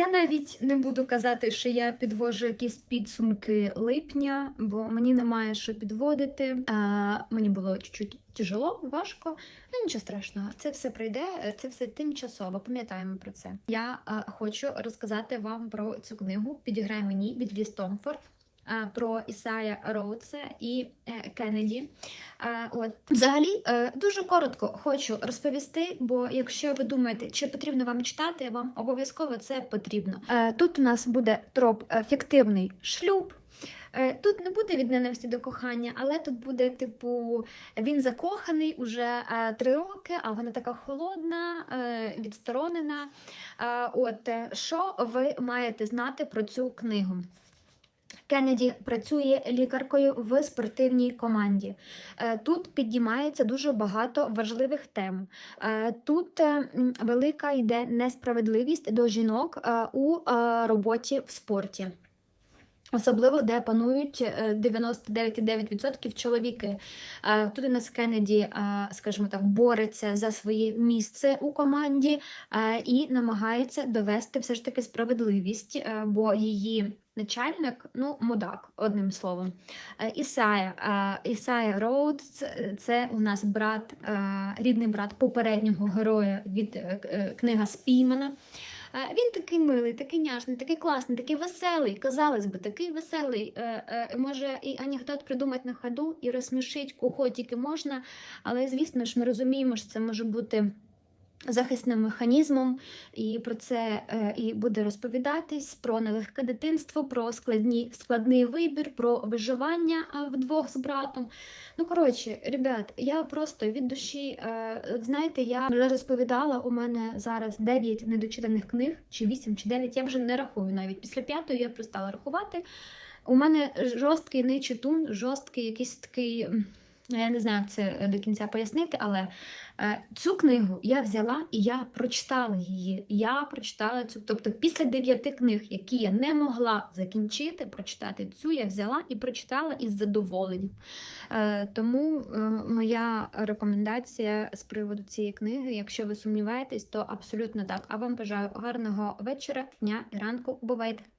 Я навіть не буду казати, що я підвожу якісь підсумки липня, бо мені немає що підводити. А, мені було чуть-чуть тяжело, важко. Ну нічого страшного, це все пройде, це все тимчасово. Пам'ятаємо про це. Я а, хочу розказати вам про цю книгу Підіграй мені від Лі Стомфорд. Про Ісая Роудса і е, Кеннеді. От взагалі е, дуже коротко хочу розповісти, бо якщо ви думаєте, чи потрібно вам читати, вам обов'язково це потрібно. Е, Тут у нас буде троп фіктивний шлюб. Тут не буде від ненависті до кохання, але тут буде, типу, він закоханий уже три роки, а вона така холодна, відсторонена. От що ви маєте знати про цю книгу? Кеннеді працює лікаркою в спортивній команді. Е, Тут підіймається дуже багато важливих тем. Е, Тут е, велика йде несправедливість до жінок у роботі в спорті. Особливо, де панують е, 99,9% чоловіки. Тут у нас Кеннеді, скажімо так, бореться за своє місце у команді і намагається довести все ж таки справедливість, бо її начальник, ну, мудак, одним словом. Е, Ісая, е, Ісая Роудс це- у нас брат, е, рідний брат попереднього героя від книга Спіймана. Він такий милий, такий няшний, такий класний, такий веселий. Казалось би, такий веселий. Може і анекдот придумати на ходу і розсмішити кого тільки можна. Але звісно ж, ми розуміємо, що це може бути. Захисним механізмом, і про це е, і буде розповідатись про нелегке дитинство, про складні, складний вибір, про виживання е, вдвох з братом. Ну, коротше, ребят, я просто від душі, е, знаєте, я вже розповідала, у мене зараз 9 недочитаних книг, чи 8, чи 9, я вже не рахую навіть. Після п'ятої я перестала рахувати. У мене жорсткий нечитун, жорсткий якийсь такий. Ну, Я не знаю, як це до кінця пояснити, але е, цю книгу я взяла і я прочитала її. Я прочитала цю. Тобто, після дев'яти книг, які я не могла закінчити, прочитати цю я взяла і прочитала із задоволенням. Е, тому е, моя рекомендація з приводу цієї книги, якщо ви сумніваєтесь, то абсолютно так. А вам бажаю гарного вечора, дня і ранку. Бувайте!